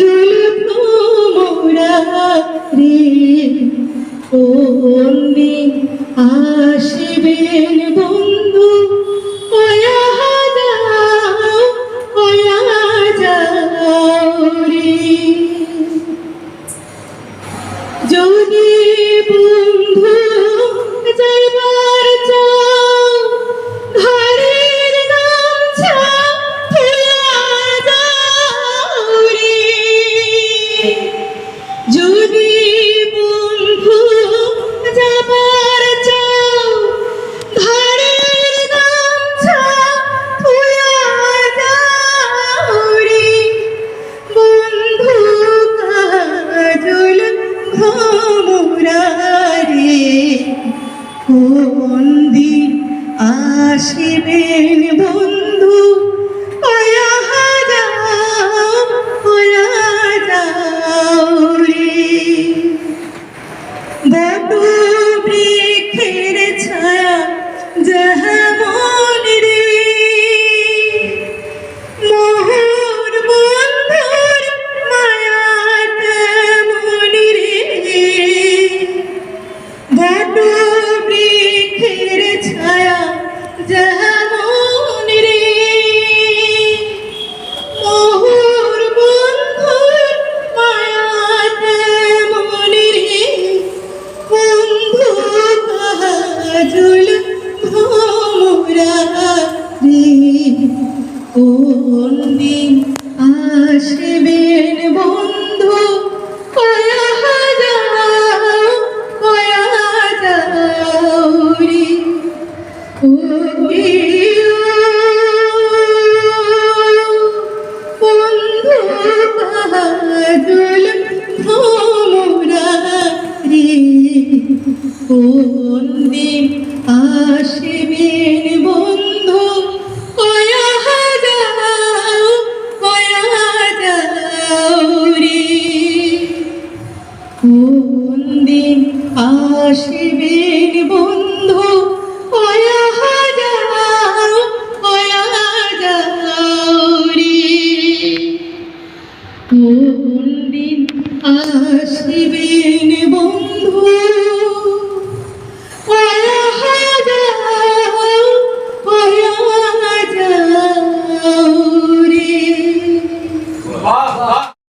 Jul Purari, O oh, যদি বন্ধু যাবার চাও ঘরের গামছা খুলা দাও রে রে কোন দিন আসিবেন বন্ধু that কোন দিন আসবেন বন্ধু কয়া যাও কয়া যাও রে বন্ধু বাহাদুল ভোমরা রে। আসিবেন বন্ধু